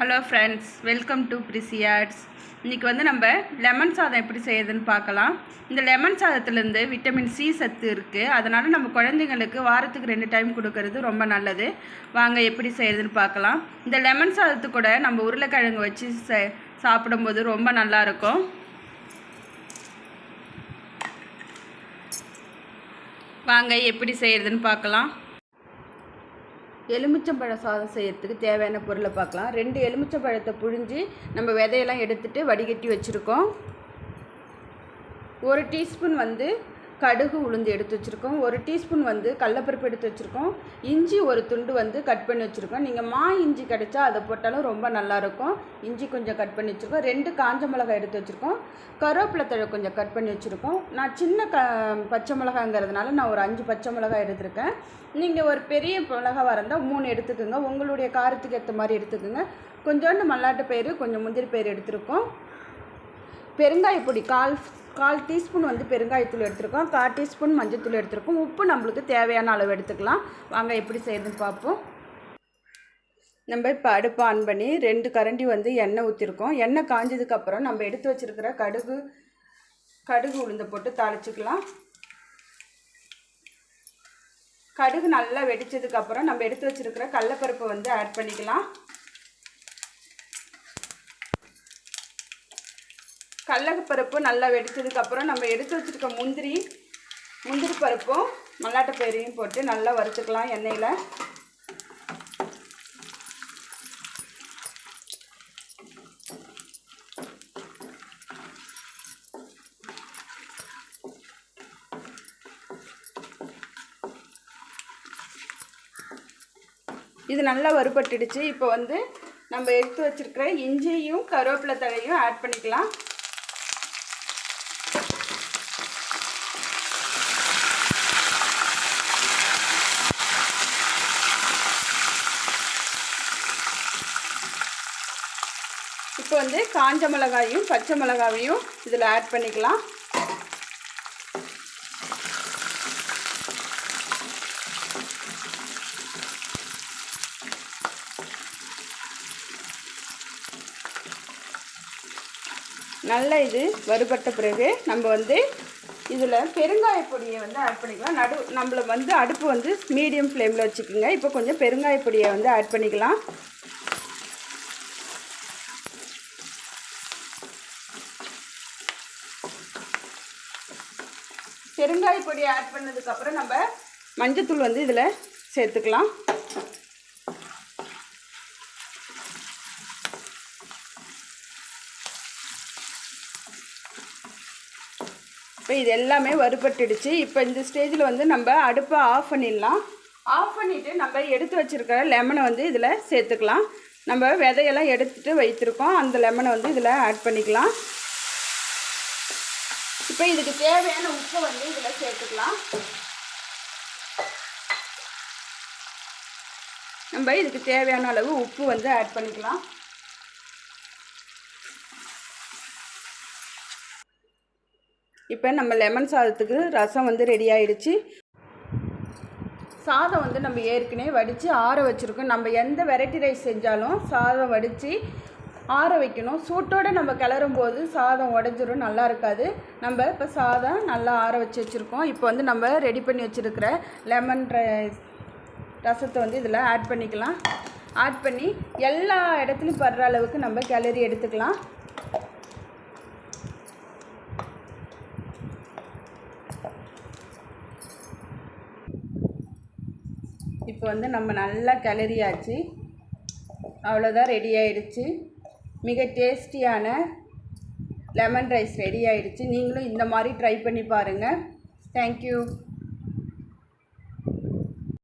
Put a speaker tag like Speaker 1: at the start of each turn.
Speaker 1: Hello friends welcome to பிரிசியாட்ஸ் இன்றைக்கி வந்து நம்ம லெமன் சாதம் எப்படி செய்யுதுன்னு பார்க்கலாம். இந்த லெமன் சாதத்துலேருந்து விட்டமின் சி சத்து இருக்குது அதனால் நம்ம குழந்தைங்களுக்கு வாரத்துக்கு ரெண்டு டைம் கொடுக்கறது ரொம்ப நல்லது. வாங்க எப்படி செய்யுதுன்னு பார்க்கலாம். இந்த லெமன் சாதத்து கூட நம்ம உருளைக்கிழங்கு வச்சு ச சாப்பிடும்போது ரொம்ப நல்லாயிருக்கும் வாங்க எப்படி செய்கிறதுன்னு பார்க்கலாம். எலுமிச்சம்பழ சாதம் செய்கிறதுக்கு தேவையான பொருளை பார்க்கலாம். ரெண்டு எலுமிச்சம்பழத்தை புழிஞ்சு நம்ம விதையெல்லாம் எடுத்துகிட்டு வடிகட்டி வச்சுருக்கோம். ஒரு டீஸ்பூன் வந்து கடுகு உளுந்து எடுத்து வச்சுருக்கோம். ஒரு டீஸ்பூன் வந்து கடலப்பருப்பு எடுத்து வச்சுருக்கோம். இஞ்சி ஒரு துண்டு வந்து கட் பண்ணி வச்சுருக்கோம். நீங்கள் மா இஞ்சி கிடைச்சா அதை போட்டாலும் ரொம்ப நல்லாயிருக்கும் இஞ்சி கொஞ்சம் கட் பண்ணி வச்சுருக்கோம். ரெண்டு காஞ்ச மிளகாய் எடுத்து வச்சுருக்கோம். கருவேப்பிலை தழை கொஞ்சம் கட் பண்ணி வச்சுருக்கோம். நான் சின்ன க பச்சை மிளகாங்கிறதுனால நான் ஒரு அஞ்சு பச்சை மிளகாய் எடுத்திருக்கேன். நீங்கள் ஒரு பெரிய மிளகாவாக இருந்தால் மூணு எடுத்துக்கோங்க. உங்களுடைய காரத்துக்கு ஏற்ற மாதிரி எடுத்துக்கோங்க. கொஞ்சோண்டு மல்லாட்டு பயிறு கொஞ்சம் முந்திரி பயிறு எடுத்திருக்கோம். பெருங்காய பொடி கால் கால் டீஸ்பூன் வந்து பெருங்காயத்தூள் எடுத்துருக்கோம். கால் டீஸ்பூன் மஞ்சத்தூள் எடுத்துருக்கோம். உப்பு நம்மளுக்கு தேவையான அளவு எடுத்துக்கலாம். வாங்க எப்படி செய்யுதுன்னு பார்ப்போம். நம்ம இப்போ அடுப்பு ஆன் பண்ணி ரெண்டு கரண்டி வந்து எண்ணெய் ஊற்றிருக்கோம் எண்ணெய் காஞ்சதுக்கப்புறம் நம்ம எடுத்து வச்சுருக்கிற கடுகு கடுகு உளுந்த போட்டு தாளிச்சிக்கலாம். கடுகு நல்லா வெடிச்சதுக்கப்புறம் நம்ம எடுத்து வச்சுருக்கிற கடலப்பருப்பை வந்து ஆட் பண்ணிக்கலாம். கடலப்பருப்பு நல்லா வெடித்ததுக்கப்புறம் நம்ம எடுத்து வச்சுருக்க முந்திரி முந்திரி பருப்பும் மல்லாட்டை பயிரையும் போட்டு நல்லா வறுத்துக்கலாம் எண்ணெயில். இது நல்லா வறுபட்டுடுச்சு. இப்போ வந்து நம்ம எடுத்து வச்சுருக்கிற இஞ்சியும் கருவேப்பிலை தழையும் ஆட் பண்ணிக்கலாம். இப்போ வந்து காஞ்ச மிளகாயும் பச்சை மிளகாவையும் இதில் ஆட் பண்ணிக்கலாம். நல்லா இது வறுபட்ட பிறகு நம்ம வந்து இதில் பெருங்காய பொடியை வந்து ஆட் பண்ணிக்கலாம். நடு நம்மளை வந்து அடுப்பு வந்து மீடியம் ஃப்ளேமில் வச்சுக்கோங்க. இப்போ கொஞ்சம் பெருங்காய பொடியை வந்து ஆட் பண்ணிக்கலாம். பெருங்காய பொடி ஆட் பண்ணதுக்கப்புறம் நம்ம மஞ்சத்தூள் வந்து இதில் சேர்த்துக்கலாம். இப்போ இது எல்லாமே வறுபட்டுடுச்சு. இப்போ இந்த ஸ்டேஜில் வந்து நம்ம அடுப்பை ஆஃப் பண்ணிடலாம். ஆஃப் பண்ணிவிட்டு நம்ம எடுத்து வச்சுருக்கிற லெமனை வந்து இதில் சேர்த்துக்கலாம். நம்ம விதையெல்லாம் எடுத்துகிட்டு வைத்திருக்கோம். அந்த லெமனை வந்து இதில் ஆட் பண்ணிக்கலாம். இப்போ இதுக்கு தேவையான உப்பை வந்து இதில் சேர்த்துக்கலாம். நம்ம இதுக்கு தேவையான அளவு உப்பு வந்து ஆட் பண்ணிக்கலாம். இப்போ நம்ம லெமன் சாதத்துக்கு ரசம் வந்து ரெடி ஆயிடுச்சு. சாதம் வந்து நம்ம ஏற்கனவே வடித்து ஆற வச்சுருக்கோம். நம்ம எந்த வெரைட்டி ரைஸ் செஞ்சாலும் சாதம் வடித்து ஆற வைக்கணும். சூட்டோடு நம்ம கிளறும் போது சாதம் உடஞ்சிரும் நல்லா இருக்காது. நம்ம இப்போ சாதம் நல்லா ஆற வச்சு வச்சுருக்கோம். இப்போ வந்து நம்ம ரெடி பண்ணி வச்சுருக்கிற லெமன் ரசத்தை வந்து இதில் ஆட் பண்ணிக்கலாம். ஆட் பண்ணி எல்லா இடத்துலையும் படுற அளவுக்கு நம்ம கிளறி எடுத்துக்கலாம். இப்போ வந்து நம்ம நல்லா கிளறியாச்சு. அவ்வளோதான் ரெடி ஆயிடுச்சு. மிக டேஸ்டியான லெமன் ரைஸ் ரெடி ஆயிடுச்சு. நீங்களும் இந்த மாதிரி ட்ரை பண்ணி பாருங்கள் தேங்க்யூ